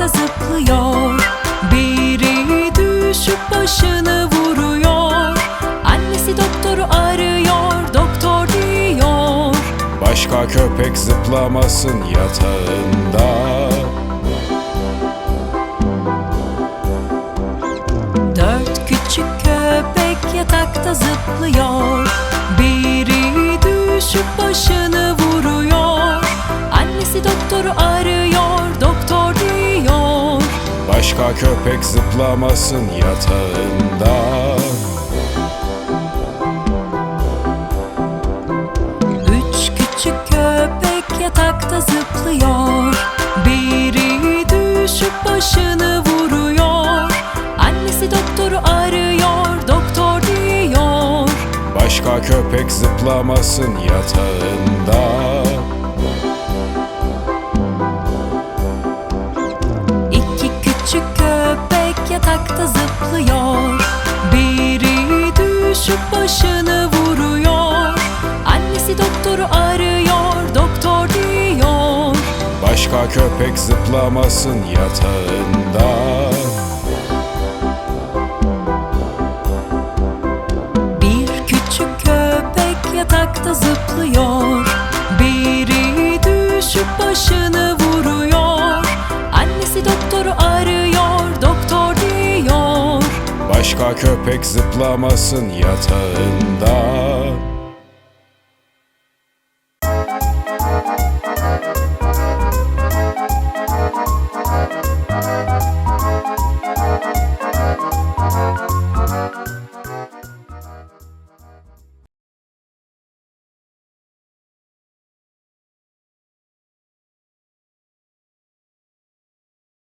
yatakta zıplıyor. Biri düşüp başını vuruyor. Annesi doktoru arıyor Doktor diyor. Başka köpek zıplamasın yatağında. Dört küçük köpek yatakta zıplıyor Başka köpek zıplamasın yatağında. Üç küçük köpek yatakta zıplıyor. Biri düşüp başını vuruyor. Annesi doktoru arıyor Doktor diyor. Başka köpek zıplamasın yatağında yatakta zıplıyor. Biri düşüp başını vuruyor. Annesi doktoru arıyor Doktor diyor. Başka köpek zıplamasın yatağında. Bir küçük köpek yatakta zıplıyor. Biri düşüp başını Başka köpek zıplamasın yatağında